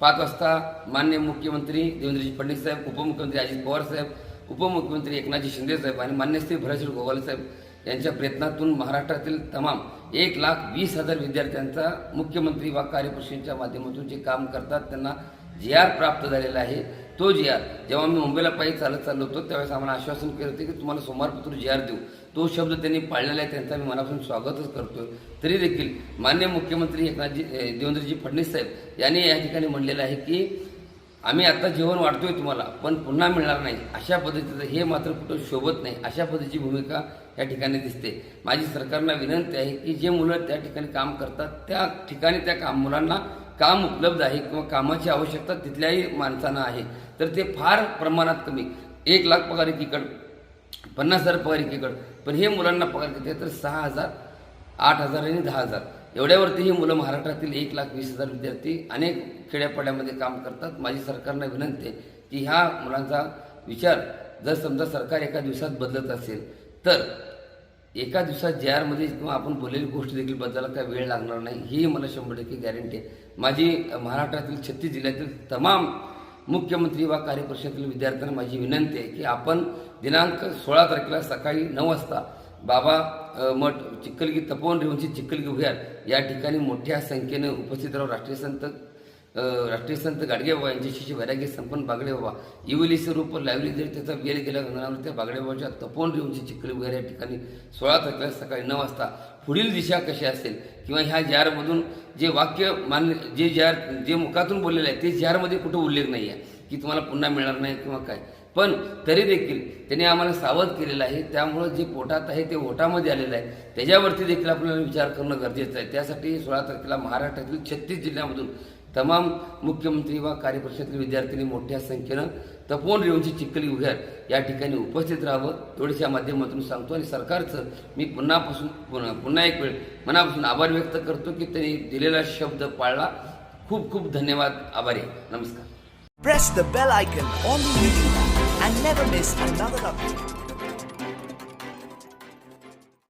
पाच वाजता मान्य मुख्यमंत्री देवेंद्रजी फडणवीस साहेब उपमुख्यमंत्री अजित पवार साहेब उपमुख्यमंत्री एकनाथजी शिंदे साहेब आणि मान्य श्री भराश्री गोवाल साहेब यांच्या प्रयत्नातून महाराष्ट्रातील तमाम एक लाख वीस हजार विद्यार्थ्यांचा मुख्यमंत्री वा कार्यपरिषदेच्या माध्यमातून जे काम करतात त्यांना जी आर प्राप्त झालेला आहे. तो जी आर जेव्हा मी मुंबईला पायी चालत चाललो होतो त्यावेळेस आम्हाला आश्वासन केलं होतं की तुम्हाला सोमवारपत्र जी आर देऊ. तो शब्द त्यांनी पाळलेला आहे त्यांचा मी मनापासून स्वागतच करतो तरी देखील मान्य मुख्यमंत्री एकनाथजी देवेंद्रजी फडणवीस साहेब यांनी या ठिकाणी म्हणलेलं आहे की आम्ही आता जेवण वाढतोय तुम्हाला पण पुन्हा मिळणार नाही. अशा पद्धतीचं हे मात्र कुठं शोभत नाही अशा पद्धतीची भूमिका या ठिकाणी दिसते. माझी सरकारला विनंती आहे की जे मुलं त्या ठिकाणी काम करतात त्या ठिकाणी त्या काम मुलांना काम उपलब्ध आहे किंवा कामाची आवश्यकता तिथल्याही माणसांना आहे. तर ते फार प्रमाणात कमी. एक लाख पगार एकीकड पन्नास हजार पगार एकीकड पण हे मुलांना पगार किती तर सहा हजार आठ हजार आणि दहा हजार. एवढ्यावरती ही मुलं महाराष्ट्रातील एक लाख वीस हजार विद्यार्थी अनेक खेड्यापाड्यामध्ये काम करतात. माझी सरकारनं विनंती आहे की ह्या मुलांचा विचार जर समजा सरकार एका दिवसात बदलत असेल तर एका दिवसात जे आरमध्ये किंवा आपण बोललेली गोष्ट देखील बदलायला काय वेळ लागणार नाही ही मला शंभर टक्के गॅरंटी आहे. माझी महाराष्ट्रातील छत्तीस जिल्ह्यातील तमाम मुख्यमंत्री वा कार्यपरिषदेतील विद्यार्थ्यांना माझी विनंती आहे की आपण दिनांक सोळा तारखेला सकाळी नऊ वाजता बाबा मठ चिखलगी तपोवन रेवणची चिखलगी भुयार या ठिकाणी मोठ्या संख्येने उपस्थित राहून राष्ट्रीय संत राष्ट्रीय संत गाडगे बाबा यांचे शिष्य वैराग्य संपन्न बागडे बाबा इवलीचे रूप लावली जरी त्याचा वेळ गेला गंगनावर त्या बागडे बाबाच्या तपोन रेवणची चिखली वगैरे या ठिकाणी सोळा तारखेला सकाळी नऊ वाजता पुढील दिशा कशी असेल किंवा ह्या जारमधून जे वाक्य मान्य जे जार जे मुखातून बोललेलं आहे ते जारमध्ये कुठं उल्लेख नाही आहे की तुम्हाला पुन्हा मिळणार नाही किंवा काय. पण तरी देखील त्याने आम्हाला सावध केलेलं आहे त्यामुळं जे पोटात आहे ते ओटामध्ये आलेलं आहे. त्याच्यावरती देखील आपल्याला विचार करणं गरजेचं आहे. त्यासाठी सोळा तारखेला महाराष्ट्रातील छत्तीस जिल्ह्यामधून तमाम मुख्यमंत्री व कार्यपरिषदेतील विद्यार्थ्यांनी मोठ्या संख्येनं तपोवन रेवंची चिखली उघ्यार या ठिकाणी उपस्थित राहावं थोडीशा माध्यमातून सांगतो आणि सरकारचं मी पुन्हापासून पुन्हा पुन्हा एक वेळ मनापासून आभार व्यक्त करतो की त्यांनी दिलेला शब्द पाळला. खूप खूप धन्यवाद. आभारी नमस्कार. Press the bell icon on the YouTube and never miss another update.